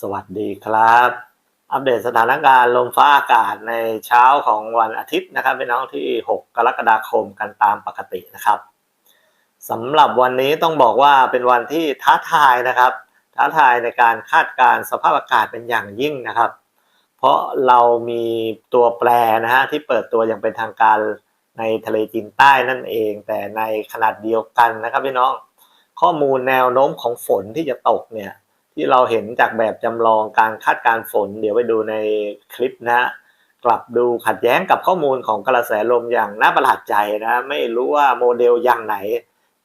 สวัสดีครับ อัปเดตสถานการณ์ลมฟ้าอากาศในเช้าของวันอาทิตย์นะครับพี่น้องที่ 6 กรกฎาคมกันตามปกตินะครับสำหรับวันนี้ต้องบอกว่าเป็นวันที่ท้าทายนะครับ ท้าทายในการคาดการสภาพอากาศเป็นอย่างยิ่งนะครับ เพราะเรามีตัวแปรนะฮะที่เปิดตัวอย่างเป็นทางการในทะเลจีนใต้นั่นเอง แต่ในขนาดเดียวกันนะครับพี่น้องข้อมูลแนวโน้มของฝนที่จะตกเนี่ย ที่เราเห็นจากแบบจำลองการคาดการฝน เดี๋ยวไปดูในคลิปนะฮะกลับดูขัดแย้งกับข้อมูลของกระแสลมอย่างน่าประหลาดใจนะ ไม่รู้ว่าโมเดลอย่างไหน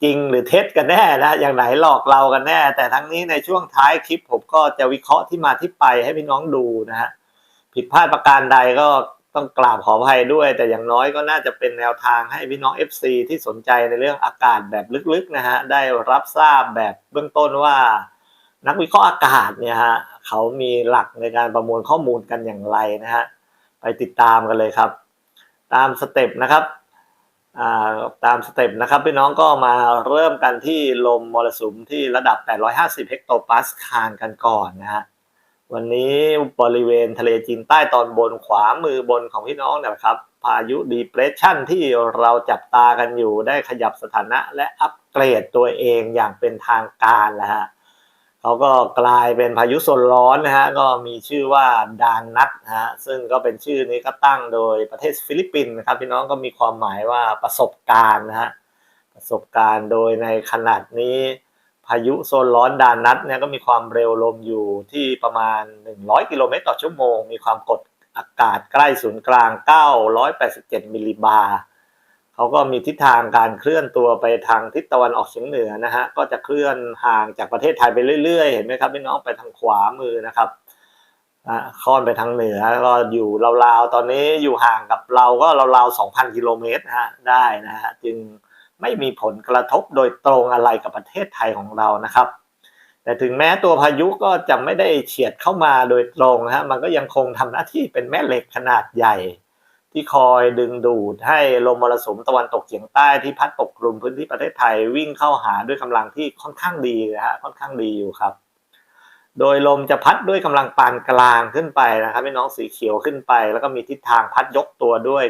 จริงหรือเท็จกันแน่นะ อย่างไหนหลอกเรากันแน่ แต่ทั้งนี้ในช่วงท้ายคลิปผมก็จะวิเคราะห์ที่มาที่ไปให้พี่น้องดูนะฮะผิดพลาดประการใดก็ต้องกราบขออภัยด้วย แต่อย่างน้อยก็น่าจะเป็นแนวทางให้พี่น้อง FC ที่สนใจในเรื่องอากาศแบบลึกๆนะฮะได้รับทราบแบบเบื้องต้นว่า นักวิเคราะห์อากาศเนี่ยฮะเขามีหลักในการประมวลข้อมูลกันอย่างไรนะฮะไปติดตามกันเลยครับ ตามสเต็ปนะครับตามสเต็ปนะครับพี่น้องก็มาเริ่มกันที่ลมมรสุมที่ระดับ 850 เฮกโตปาสคาลกันก่อนนะฮะวันนี้บริเวณทะเลจีนใต้ตอนบนขวามือบนของพี่น้องเนะครับพายุดีเพรสชันที่เราจับตากันอยู่ได้ขยับสถานะและอัปเกรดตัวเองอย่างเป็นทางการแล้วฮะ เขาก็กลายเป็นพายุโซนร้อนนะฮะก็มีชื่อว่าดานนัทนะฮะซึ่งก็เป็นชื่อนี้ก็ตั้งโดยประเทศฟิลิปปินส์นะครับพี่น้องก็มีความหมายว่าประสบการณ์นะฮะประสบการณ์โดยในขนาดนี้พายุโซนร้อนดานนัทเนี่ยก็มีความเร็วลมอยู่ที่ประมาณ 100 กิโลเมตรต่อชั่วโมง มีความกดอากาศใกล้ศูนย์กลาง 987 มิลลิบาร์ เขาก็มีทิศทางการเคลื่อนตัวไปทางทิศตะวันออกเฉียงเหนือนะฮะก็จะเคลื่อนห่างจากประเทศไทยไปเรื่อยๆ เห็นไหมครับพี่น้องไปทางขวามือนะครับอ่าค่อนไปทางเหนือก็อยู่ราวๆตอนนี้อยู่ห่างกับเราก็ราวๆ2,000กิโลเมตรนะฮะได้นะฮะจึงไม่มีผลกระทบโดยตรงอะไรกับประเทศไทยของเรานะครับ แต่ถึงแม้ตัวพายุก็จะไม่ได้เฉียดเข้ามาโดยตรงฮะมันก็ยังคงทำหน้าที่เป็นแม่เหล็กขนาดใหญ่ ที่คอยดึงดูดให้ลมมรสุมตะวันตกเฉียงใต้ที่พัดปกคลุมพื้นที่ประเทศไทยวิ่งเข้าหาด้วยกำลังที่ค่อนข้างดีนะฮะค่อนข้างดีอยู่ครับ โดยลมจะพัดด้วยกำลังปานกลางขึ้นไปนะครับพี่น้องสีเขียวขึ้นไป แล้วก็มีทิศทางพัดยกตัวด้วย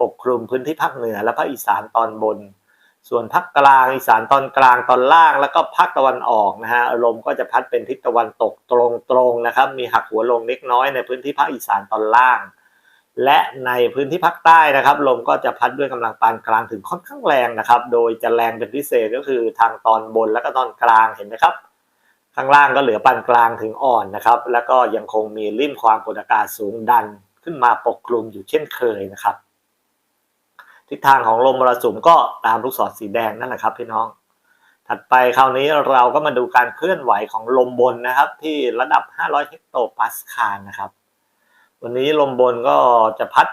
ปกคลุมพื้นที่ภาคเหนือ และภาคอีสานตอนบน ส่วนภาคกลางอีสานตอนกลางตอนล่าง แล้วก็ภาคตะวันออกนะฮะลมก็จะพัดเป็นทิศตะวันตกตรงๆนะครับ มีหักหัวลงเล็กน้อยในพื้นที่ภาคอีสานตอนล่าง และในพื้นที่ภาคใต้นะครับ ลมก็จะพัดด้วยกำลังปานกลางถึงค่อนข้างแรงนะครับ โดยจะแรงเป็นพิเศษก็คือทางตอนบนและก็ตอนกลางเห็นไหมครับ ข้างล่างก็เหลือปานกลางถึงอ่อนนะครับ แล้วก็ยังคงมีริ่มความกดอากาศสูงดันขึ้นมาปกคลุมอยู่เช่นเคยนะครับ ทิศทางของลมมรสุมก็ตามลูกศรสีแดงนั่นแหละครับพี่น้อง ถัดไปคราวนี้เราก็มาดูการเคลื่อนไหวของลมบนนะครับ ที่ระดับ 500 เฮกโตปาสคาลนะครับ วันนี้ลมบนก็จะพัด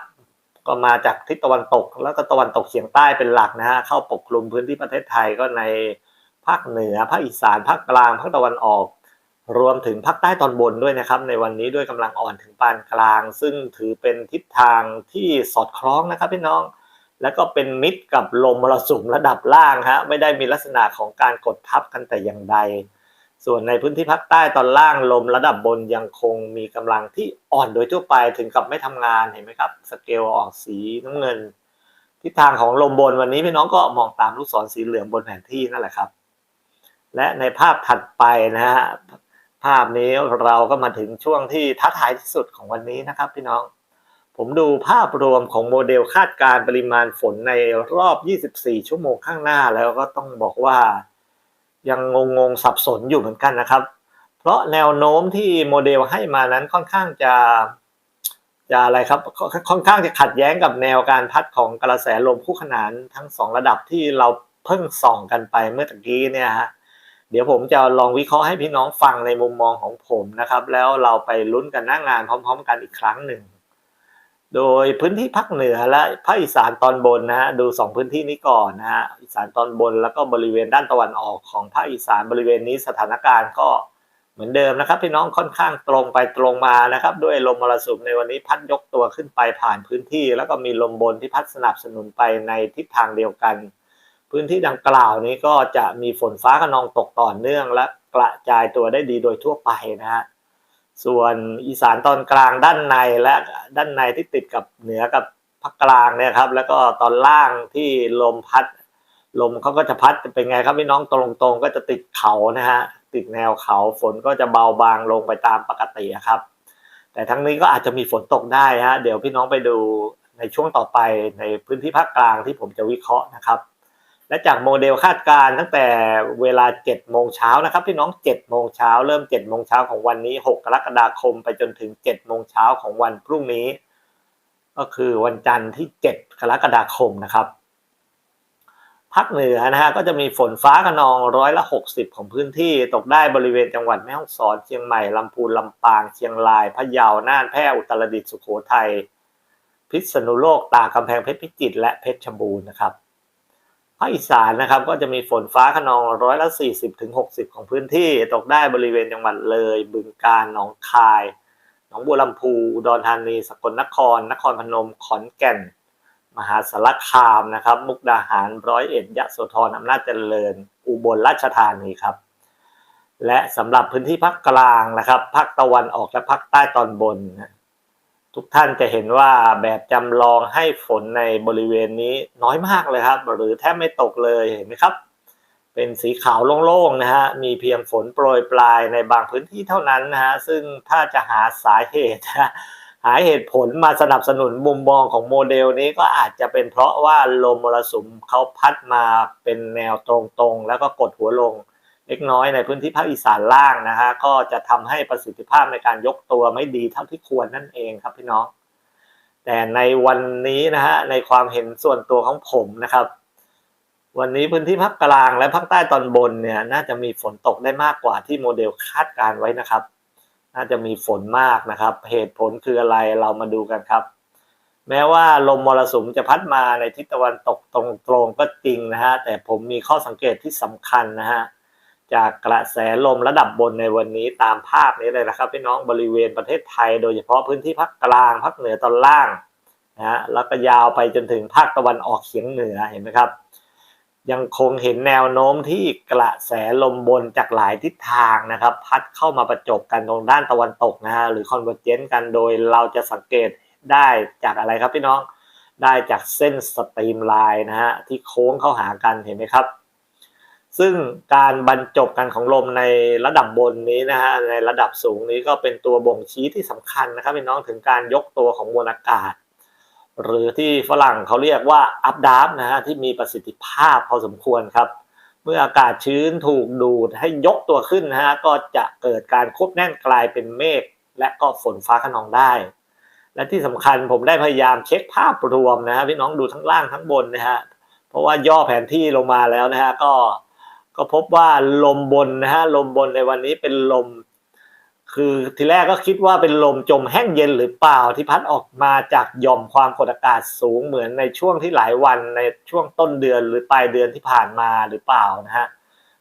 ก็มาจากทิศตะวันตก แล้วก็ตะวันตกเฉียงใต้เป็นหลักนะฮะเข้าปกคลุมพื้นที่ประเทศไทยก็ในภาคเหนือภาคอีสานภาคกลางภาคตะวันออก รวมถึงภาคใต้ตอนบนด้วยนะครับ ในวันนี้ด้วยกำลังอ่อนถึงปานกลาง ซึ่งถือเป็นทิศทางที่สอดคล้องนะครับพี่น้องแล้วก็เป็นมิตรกับลมมรสุมระดับล่างฮะไม่ได้มีลักษณะของการกดทับกันแต่อย่างใด ส่วนในพื้นที่ภาคใต้ตอนล่างลมระดับบนยังคงมีกำลังที่อ่อนโดยทั่วไปถึงกับไม่ทำงานเห็นไหมครับสเกลออกสีน้ำเงิน ทิศทางของลมบนวันนี้พี่น้องก็มองตามลูกศรสีเหลืองบนแผนที่นั่นแหละครับ และในภาพถัดไปนะฮะภาพนี้เราก็มาถึงช่วงที่ท้าทายที่สุดของวันนี้นะครับ พี่น้อง ผมดูภาพรวมของโมเดลคาดการณ์ปริมาณฝนในรอบ 24 ชั่วโมงข้างหน้าแล้วก็ต้องบอกว่า ยังงงงๆสับสนอยู่เหมือนกันนะครับ เพราะแนวโน้มที่โมเดลให้มานั้นค่อนข้างจะจะอะไรครับค่อนค่อนข้างจะขัดแย้งกับแนวการพัดของกระแสลมคู่ขนานทั้งสองระดับที่เราเพิ่งส่องกันไปเมื่อตะกี้เนี่ยฮะเดี๋ยวผมจะลองวิเคราะห์ให้พี่น้องฟังในมุมมองของผมนะครับ แล้วเราไปลุ้นกันหน้างานพร้อม ๆ กันอีกครั้งหนึ่ง โดยพื้นที่ภาคเหนือและภาคอีสานตอนบนนะฮะดูสองพื้นที่นี้ก่อนนะฮะอีสานตอนบนแล้วก็บริเวณด้านตะวันออกของภาคอีสานบริเวณนี้สถานการณ์ก็เหมือนเดิมนะครับพี่น้องค่อนข้างตรงไปตรงมานะครับ ด้วยลมมรสุมในวันนี้พัดยกตัวขึ้นไปผ่านพื้นที่ แล้วก็มีลมบนที่พัดสนับสนุนไปในทิศทางเดียวกัน พื้นที่ดังกล่าวนี้ก็จะมีฝนฟ้าขนองตกต่อเนื่องและกระจายตัวได้ดีโดยทั่วไปนะฮะ ส่วนอีสานตอนกลางด้านในและด้านในที่ติดกับเหนือกับภาคกลางเนี่ยครับ แล้วก็ตอนล่างที่ลมพัด ลมเขาก็จะพัดเป็นไงครับพี่น้องตรงๆ ก็จะติดเขานะฮะติดแนวเขาฝนก็จะเบาบางลงไปตามปกติครับ แต่ทั้งนี้ก็อาจจะมีฝนตกได้ฮะเดี๋ยวพี่น้องไปดูในช่วงต่อไปในพื้นที่ภาคกลางที่ผมจะวิเคราะห์นะครับ และจากโมเดลคาดการณ์ตั้งแต่เวลา 7 โมงเช้านะครับพี่น้อง 7 โมงเช้าเริ่ม 7 โมงเช้าของวันนี้ 6 กรกฎาคมไปจนถึง 7 โมงเช้าของวันพรุ่งนี้ ก็คือวันจันทร์ที่ 7 กรกฎาคมนะครับภาคเหนือนะฮะก็จะมีฝนฟ้าขนองร้อยละ 60 ของพื้นที่ตกได้บริเวณจังหวัดแม่ฮ่องสอนเชียงใหม่ลำพูนลำปางเชียงรายพะเยาน่านแพร่อุตรดิตถ์สุโขทัยพิษณุโลกตากกำแพงเพชรพิจิตรและเพชรชบูรณ์นะครับ ภาคอีสานนะครับก็จะมีฝนฟ้าขนองร้อยละ40ถึง60 ของพื้นที่ ตกได้บริเวณจังหวัดเลย บึงกาฬหนองคาย หนองบัวลำพูอุดรธานี สกลนคร นครพนม ขอนแก่น มหาสารคามนะครับ มุกดาหารร้อยเอ็ดยะโสธรอำนาจเจริญ อุบลราชธานีครับ และสำหรับพื้นที่ภาคกลางนะครับภาคตะวันออกและภาคใต้ตอนบนนะ ทุกท่านจะเห็นว่าแบบจำลองให้ฝนในบริเวณนี้น้อยมากเลยครับ หรือแทบไม่ตกเลยเห็นไหมครับ เป็นสีขาวโล่งๆนะฮะมีเพียงฝนโปรยปลายในบางพื้นที่เท่านั้นนะฮะซึ่งถ้าจะหาสาเหตุนะหาเหตุผลมาสนับสนุนมุมมองของโมเดลนี้ก็อาจจะเป็นเพราะว่าลมมรสุมเขาพัดมาเป็นแนวตรงๆ แล้วก็กดหัวลง เล็กน้อยในพื้นที่ภาคอีสานล่างนะฮะก็จะทำให้ประสิทธิภาพในการยกตัวไม่ดีเท่าที่ควรนั่นเองครับพี่น้อง แต่ในวันนี้นะฮะในความเห็นส่วนตัวของผมนะครับ วันนี้พื้นที่ภาคกลางและภาคใต้ตอนบนเนี่ยน่าจะมีฝนตกได้มากกว่าที่โมเดลคาดการไว้นะครับ น่าจะมีฝนมากนะครับ เหตุผลคืออะไรเรามาดูกันครับแม้ว่าลมมรสุมจะพัดมาในทิศตะวันตกตรงๆก็จริงนะฮะแต่ผมมีข้อสังเกตที่สำคัญนะฮะ จากกระแสลมระดับบนในวันนี้ตามภาพนี้เลยนะครับพี่น้องบริเวณประเทศไทย โดยเฉพาะพื้นที่ภาคกลางภาคเหนือตอนล่างนะฮะแล้วก็ยาวไปจนถึงภาคตะวันออกเฉียงเหนือเห็นไหมครับ ยังคงเห็นแนวโน้มที่กระแสลมบนจากหลายทิศทางนะครับ พัดเข้ามาประจบกันตรงด้านตะวันตกนะฮะหรือคอนเวอร์เจนต์กันโดยเราจะสังเกตได้จากอะไรครับพี่น้องได้จากเส้นสตรีมไลน์นะฮะที่โค้งเข้าหากันเห็นไหมครับ ซึ่งการบรรจบกันของลมในระดับบนนี้นะฮะในระดับสูงนี้ก็เป็นตัวบ่งชี้ที่สำคัญนะครับพี่น้องถึงการยกตัวของมวลอากาศ หรือที่ฝรั่งเขาเรียกว่าอัพดาฟนะฮะที่มีประสิทธิภาพพอสมควรครับ เมื่ออากาศชื้นถูกดูดให้ยกตัวขึ้นนะฮะก็จะเกิดการควบแน่นกลายเป็นเมฆและก็ฝนฟ้าขนองได้ และที่สำคัญผมได้พยายามเช็คภาพรวมนะฮะพี่น้องดูทั้งล่างทั้งบนนะฮะเพราะว่าย่อแผนที่ลงมาแล้วนะฮะก็ ก็พบว่าลมบนนะฮะลมบนในวันนี้เป็นลม คือทีแรกก็คิดว่าเป็นลมจมแห้งเย็นหรือเปล่าที่พัดออกมาจากหย่อมความกดอากาศสูงเหมือนในช่วงที่หลายวันในช่วงต้นเดือนหรือปลายเดือนที่ผ่านมาหรือเปล่านะฮะ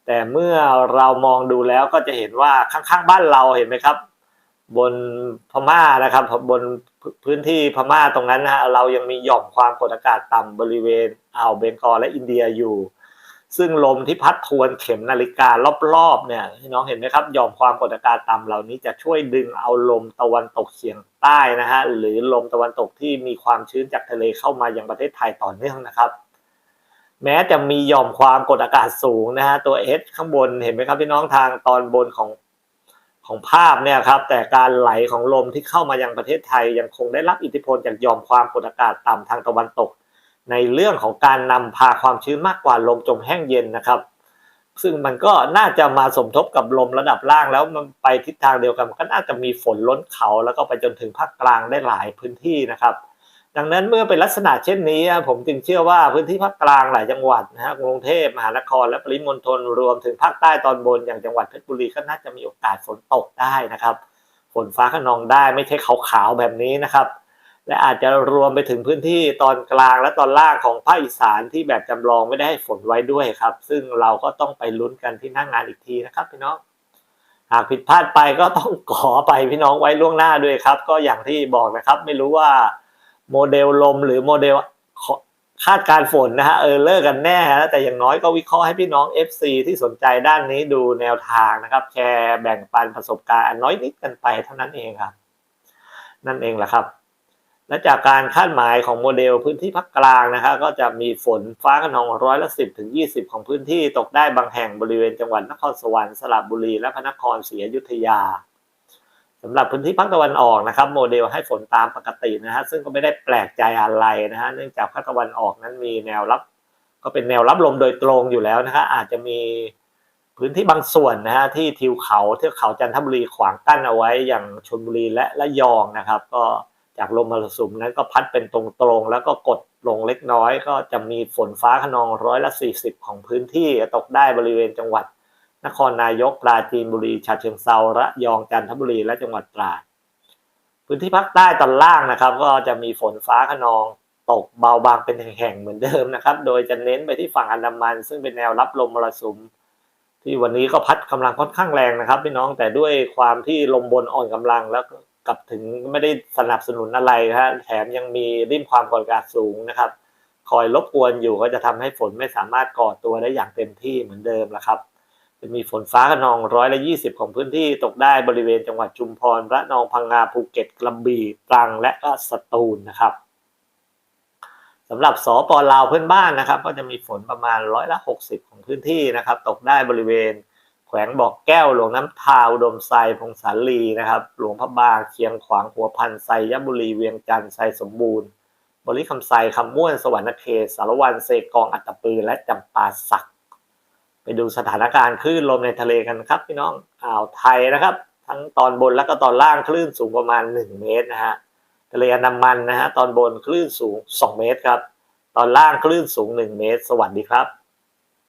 แต่เมื่อเรามองดูแล้วก็จะเห็นว่าข้างๆบ้านเราเห็นไหมครับ บนพม่านะครับบนพื้นที่พม่าตรงนั้นนะฮะเรายังมีหย่อมความกดอากาศต่ำบริเวณอ่าวเบงกอลและอินเดียอยู่ ซึ่งลมที่พัดทวนเข็มนาฬิการอบๆเนี่ยพี่น้องเห็นไหมครับยอมความกดอากาศต่ำเหล่านี้จะช่วยดึงเอาลมตะวันตกเฉียงใต้นะฮะหรือลมตะวันตกที่มีความชื้นจากทะเลเข้ามายังประเทศไทยต่อเนื่องนะครับแม้จะมีหย่อมความกดอากาศสูงนะฮะตัว S ข้างบนเห็นไหมครับพี่น้องทางตอนบนของของภาพเนี่ยครับแต่การไหลของลมที่เข้ามายังประเทศไทยยังคงได้รับอิทธิพลจากหย่อมความกดอากาศต่ำทางตะวันตก ในเรื่องของการนำพาความชื้นมากกว่าลมจมแห้งเย็นนะครับ ซึ่งมันก็น่าจะมาสมทบกับลมระดับล่างแล้วมันไปทิศทางเดียวกันก็น่าจะมีฝนล้นเขา แล้วก็ไปจนถึงภาคกลางได้หลายพื้นที่นะครับ ดังนั้นเมื่อเป็นลักษณะเช่นนี้ ผมจึงเชื่อว่าพื้นที่ภาคกลางหลายจังหวัดนะฮะกรุงเทพมหานคร และปริมณฑลรวมถึงภาคใต้ตอนบนอย่างจังหวัดเพชรบุรีก็น่าจะมีโอกาสฝนตกได้นะครับ ฝนฟ้าขนองได้ไม่ใช่ขาวๆแบบนี้นะครับ และอาจจะรวมไปถึงพื้นที่ตอนกลางและตอนล่างของภาคอีสานที่แบบจำลองไม่ได้ให้ฝนไว้ด้วยครับ ซึ่งเราก็ต้องไปลุ้นกันที่หน้างงานอีกทีนะครับพี่น้อง หากผิดพลาดไปก็ต้องขอไปพี่น้องไว้ล่วงหน้าด้วยครับ ก็อย่างที่บอกนะครับ ไม่รู้ว่าโมเดลลมหรือโมเดลคาดการฝนนะฮะเออเลิกกันแน่ฮะแต่อย่างน้อยก็วิเคราะห์ให้พี่น้อง FC ที่สนใจด้านนี้ดูแนวทางนะครับ แชร์แบ่งปันประสบการณ์น้อยนิดกันไปเท่านั้นเองครับ นั่นเองแหละครับ และจากการคาดหมายของโมเดลพื้นที่ภาคกลางนะครับก็จะมีฝนฟ้าขนองร้อยละสิบถึงยี่สิบของพื้นที่ตกได้บางแห่งบริเวณจังหวัดนครสวรรค์สระบุรีและพระนครศรีอยุธยาสำหรับพื้นที่ภาคตะวันออกนะครับโมเดลให้ฝนตามปกตินะฮะซึ่งก็ไม่ได้แปลกใจอะไรนะฮะเนื่องจากภาคตะวันออกนั้นมีแนวรับ ก็เป็นแนวรับลมโดยตรงอยู่แล้วนะฮะอาจจะมีพื้นที่บางส่วนนะฮะที่ทิวเขาเทือกเขาจันทบุรีขวางกั้นเอาไว้อย่างชลบุรีและระยองนะครับ ก็ จากลมมรสุมนั้นก็พัดเป็นตรงๆ แล้วก็กดลงเล็กน้อย ก็จะมีฝนฟ้าขนองร้อยละ40 ของพื้นที่ตกได้บริเวณจังหวัด นครนายกปราจีนบุรีฉะเชิงเซาระยองจันทบุรีและจังหวัดตราดพื้นที่ภาคใต้ตอนล่างนะครับ ก็จะมีฝนฟ้าขนองตกเบาบางเป็นแห่งๆเหมือนเดิมนะครับ โดยจะเน้นไปที่ฝั่งอันดามัน ซึ่งเป็นแนวรับลมมรสุม ที่วันนี้ก็พัดกำลังค่อนข้างแรงนะครับพี่น้องแต่ด้วยความที่ลมบนอ่อนกำลังแล้ว กับถึงไม่ได้สนับสนุนอะไรนะฮะแถมยังมีริมความกดอากาศสูงนะครับ คอยรบกวนอยู่ก็จะทำให้ฝนไม่สามารถก่อตัวได้อย่างเต็มที่เหมือนเดิมละครับจะมีฝนฟ้าขนองร้อยละยี่สิบของพื้นที่ตกได้บริเวณจังหวัดชุมพรระนองพังงาภูเก็ตกระบี่ตรังและก็สตูลนะครับสำหรับสปลาวเพื่อนบ้านนะครับ ก็จะมีฝนประมาณร้อยละหกสิบของพื้นที่นะครับ ตกได้บริเวณ แขวงบอกแก้วหลวงน้ำทาวดมไซพงสาลีนะครับ หลวงพระบางเชียงขวางหัวพันไซยบุรีเวียงจันทร์ไซสมบูรณ์บริคำไซคำม่วนสวรรณเขตสารวันเซกองอัตตปือและจำปาสัก ไปดูสถานการณ์คลื่นลมในทะเลกันครับพี่น้องอ่าวไทยนะครับ ทั้งตอนบนและก็ตอนล่างคลื่นสูงประมาณ 1 เมตรนะฮะทะเลอันดามันนะฮะตอนบนคลื่นสูง 2 เมตรครับ ตอนล่างคลื่นสูง 1 เมตร สวัสดีครับ